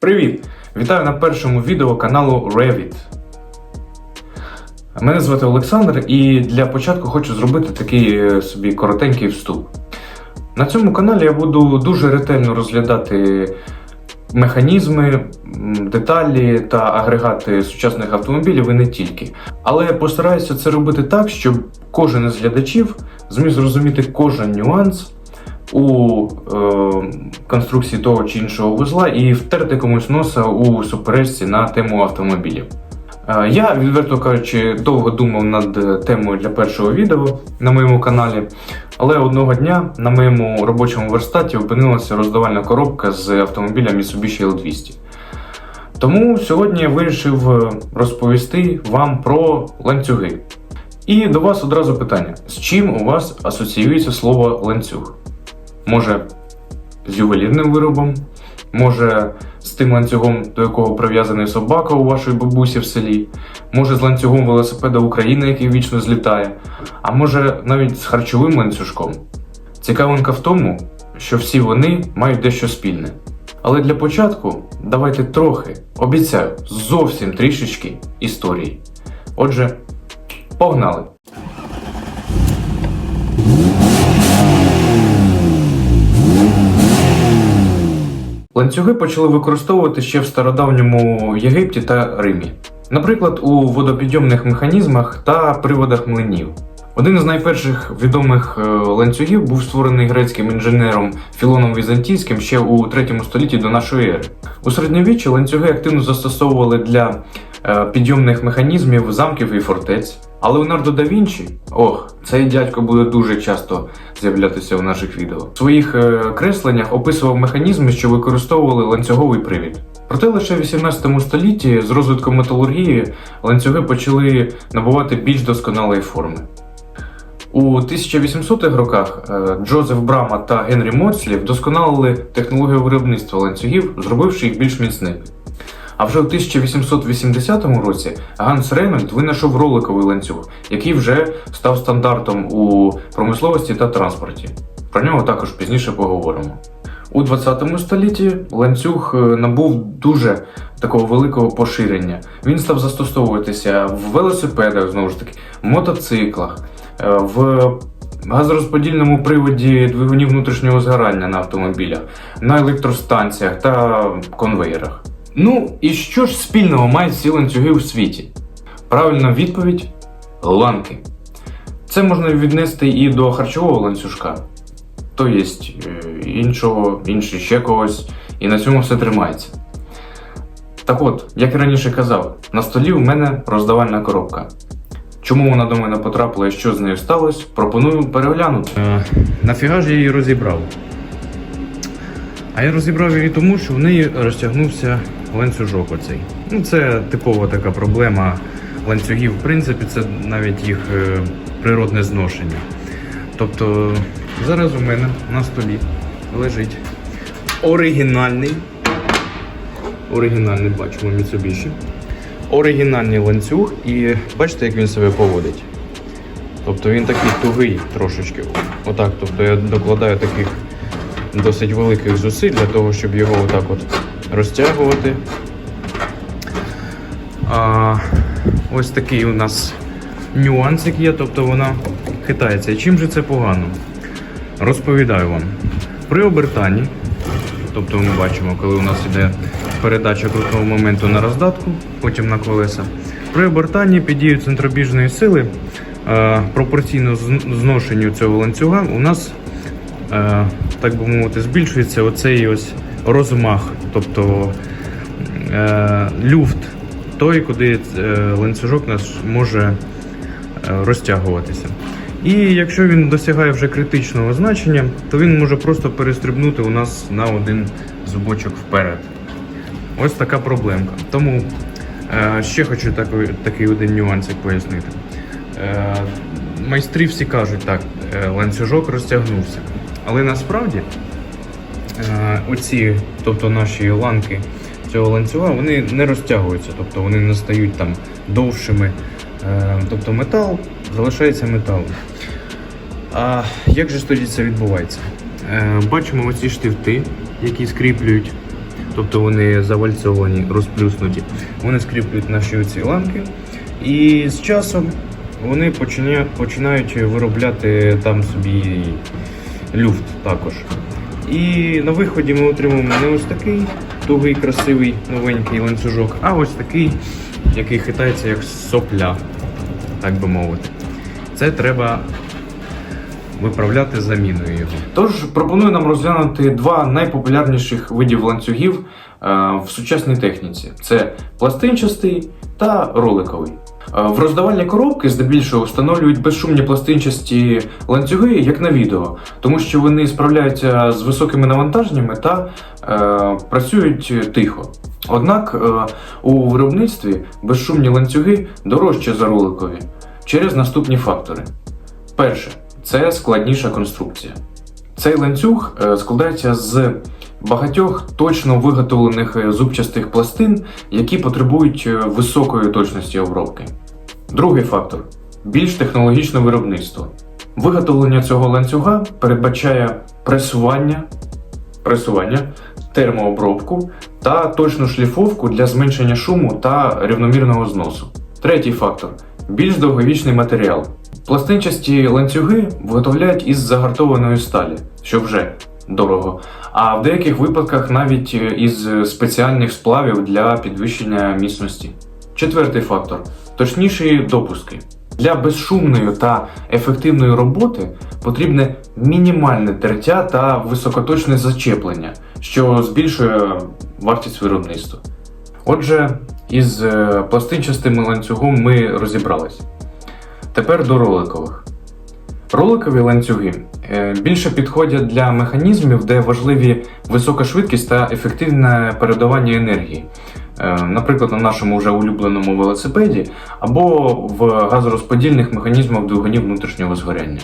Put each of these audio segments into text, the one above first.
Привіт! Вітаю на першому відео каналу Revit. Мене звати Олександр, і для початку хочу зробити такий е, собі коротенький вступ. На цьому каналі я буду дуже ретельно розглядати механізми, деталі та агрегати сучасних автомобілів і не тільки. Але я постараюся це робити так, щоб кожен із глядачів зміг зрозуміти кожен нюанс у е, конструкції того чи іншого вузла і втерти комусь носа у суперечці на тему автомобілів. Е, Я, відверто кажучи, довго думав над е, темою для першого відео на моєму каналі, але одного дня на моєму робочому верстаті опинилася роздавальна коробка з автомобіля Mitsubishi L200. Тому сьогодні я вирішив е, розповісти вам про ланцюги. І до вас одразу питання: з чим у вас асоціюється слово ланцюг? Може, з ювелірним виробом, може з тим ланцюгом, до якого прив'язаний собака у вашої бабусі в селі, може з ланцюгом велосипеда України, який вічно злітає, а може навіть з харчовим ланцюжком. Цікавинка в тому, що всі вони мають дещо спільне. Але для початку давайте трохи, обіцяю, зовсім трішечки історії. Отже, погнали! Ланцюги почали використовувати ще в стародавньому Єгипті та Римі. Наприклад, у водопідйомних механізмах та приводах млинів. Один із найперших відомих е, ланцюгів був створений грецьким інженером Філоном Візантійським ще у 3 столітті до нашої ери. У середньовіччі ланцюги активно застосовували для е, підйомних механізмів замків і фортець. А Леонардо да Вінчі, ох, цей дядько буде дуже часто з'являтися в наших відео. В своїх е, кресленнях описував механізми, що використовували ланцюговий привід. Проте лише в 18 столітті з розвитком металургії ланцюги почали набувати більш досконалої форми. У 1800-х роках е, Джозеф Брама та Генрі Моцлі вдосконалили технологію виробництва ланцюгів, зробивши їх більш міцними. А вже у 1880 році Ганс Рейнольд винайшов роликовий ланцюг, який вже став стандартом у промисловості та транспорті. Про нього також пізніше поговоримо. У 20 столітті ланцюг е, набув дуже такого великого поширення. Він став застосовуватися в велосипедах, знову ж таки, в мотоциклах, е, в газорозподільному приводі двигунів внутрішнього згорання на автомобілях, на електростанціях та конвеєрах. Ну і що ж спільного мають ці ланцюги у світі? Правильна відповідь ланки. Це можна віднести і до харчового ланцюжка, то є іншого, інший ще когось, і на цьому все тримається. Так от, як і раніше казав, на столі у мене роздавальна коробка. Чому вона до мене потрапила і що з нею сталося, пропоную переглянути. Е, Нафіга ж я її розібрав? А я розібрав її тому, що в неї розтягнувся ланцюжок оцей. Ну, це типова така проблема ланцюгів, в принципі, це навіть їх е, природне зношення. Тобто зараз у мене на столі лежить оригінальний. Оригінальний бачимо Mitsubishi. Оригінальний ланцюг і бачите, як він себе поводить. Тобто він такий тугий трошечки. Отак. Тобто я докладаю таких досить великих зусиль для того, щоб його отак от розтягувати. А, ось такий у нас нюансик є, тобто вона хитається. Чим же це погано? Розповідаю вам. При обертанні, тобто ми бачимо, коли у нас іде передача крутного моменту на роздатку, потім на колеса. При обертанні під дією центробіжної сили пропорційно зношенню цього ланцюга у нас, е, так би мовити, збільшується оцей ось розмах, тобто е, люфт той, куди е, ланцюжок наш може е, розтягуватися. І якщо він досягає вже критичного значення, то він може просто перестрибнути у нас на один зубочок вперед. Ось така проблемка. Тому ще хочу такий, такий один нюансик пояснити. Майстри всі кажуть, так, ланцюжок розтягнувся. Але насправді оці, тобто наші ланки цього ланцюга, вони не розтягуються, тобто вони не стають там довшими. Е, тобто метал залишається металом. А як же тоді це відбувається? Е, бачимо оці штифти, які скріплюють тобто вони завальцовані, розплюснуті. Вони скріплюють наші оці ланки. І з часом вони починають виробляти там собі люфт також. І на виході ми отримуємо не ось такий тугий, красивий, новенький ланцюжок, а ось такий, який хитається як сопля, так би мовити. Це треба виправляти заміною його. Тож пропоную нам розглянути два найпопулярніших видів ланцюгів в сучасній техніці: це пластинчастий та роликовий. Е, В роздавальні коробки здебільшого встановлюють безшумні пластинчасті ланцюги, як на відео, тому що вони справляються з високими навантаженнями та е, працюють тихо. Однак е, у виробництві безшумні ланцюги дорожчі за роликові через наступні фактори. Перше це складніша конструкція. Цей ланцюг е, складається з багатьох точно виготовлених е, зубчастих пластин, які потребують е, високої точності обробки. Другий фактор більш технологічне виробництво. Виготовлення цього ланцюга передбачає пресування, пресування, термообробку та точну шліфовку для зменшення шуму та рівномірного зносу. Третій фактор більш довговічний матеріал. Пластинчасті ланцюги виготовляють із загартованої сталі, що вже дорого, а в деяких випадках навіть е, із спеціальних сплавів для підвищення міцності. Четвертий фактор точніші допуски. Для безшумної та ефективної роботи потрібне мінімальне тертя та високоточне зачеплення, що збільшує вартість виробництва. Отже, із е, пластинчастим ланцюгом ми розібрались. Тепер до роликових. Роликові ланцюги е, більше підходять для механізмів, де важливі висока швидкість та ефективне передавання енергії. Е, Наприклад, на нашому вже улюбленому велосипеді або в газорозподільних механізмах двигунів внутрішнього згоряння.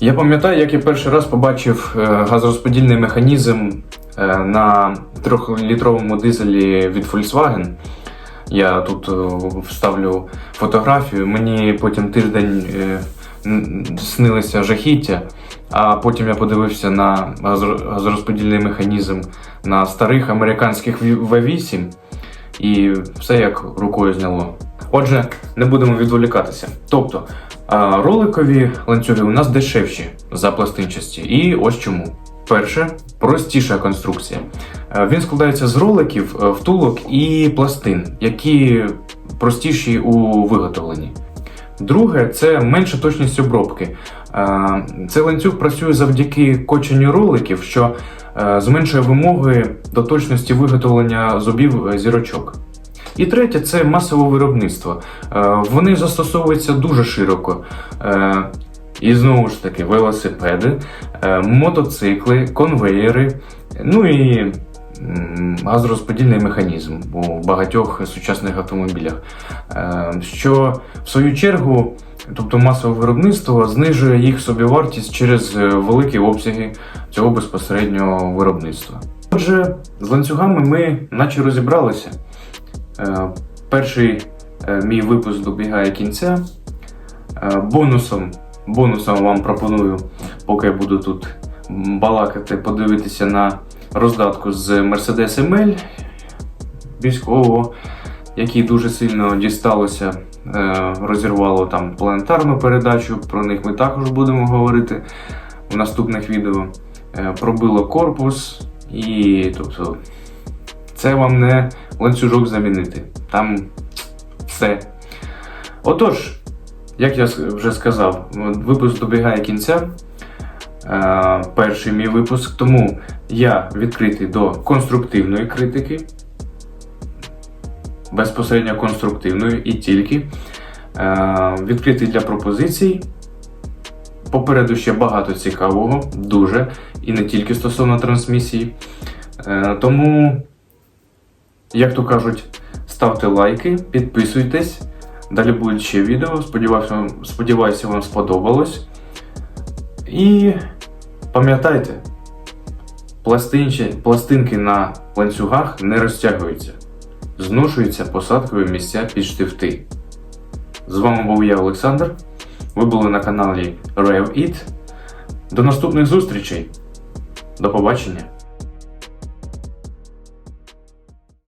Я пам'ятаю, як я перший раз побачив е, газорозподільний механізм на 3-літровому дизелі від Volkswagen. Я тут вставлю фотографію. Мені потім тиждень снилися жахіття, а потім я подивився на газорозподільний механізм на старих американських V8, і все як рукою зняло. Отже, не будемо відволікатися. Тобто, роликові ланцюги у нас дешевші за пластинчасті. І ось чому. Перше, простіша конструкція. Він складається з роликів, е, втулок і пластин, які простіші у виготовленні. Друге, це менша точність обробки. Е, Цей ланцюг працює завдяки коченню роликів, що е, зменшує вимоги до точності виготовлення зубів е, зірочок. І третє це масове виробництво. Вони застосовуються дуже широко. І знову ж таки, велосипеди, мотоцикли, конвеєри, ну і газорозподільний механізм у багатьох сучасних автомобілях. Е, Що в свою чергу, тобто масове виробництво, знижує їх собівартість через е, великі обсяги цього безпосереднього виробництва. Отже, з ланцюгами ми наче розібралися. Е, Перший е, мій випуск добігає кінця. Бонусом, бонусом вам пропоную, поки я буду тут балакати, подивитися на роздатку з Mercedes ML військового, який дуже сильно дісталося, е, розірвало там планетарну передачу. Про них ми також будемо говорити в наступних відео. Е, Пробило корпус, і тобто це вам не ланцюжок замінити. Там все. Отож, як я вже сказав, випуск добігає кінця. Е, перший мій випуск, тому я відкритий до конструктивної критики, безпосередньо конструктивної і тільки. Е, відкритий для пропозицій. Попереду ще багато цікавого, дуже, і не тільки стосовно трансмісії. Е, тому, як то кажуть, ставте лайки, підписуйтесь. Далі будуть ще відео. Сподіваюся, сподіваюся, вам сподобалось. І пам'ятайте, пластинки на ланцюгах не розтягуються, зношуються посадкові місця під штифти. З вами був я, Олександр. Ви були на каналі RevIt. До наступних зустрічей. До побачення!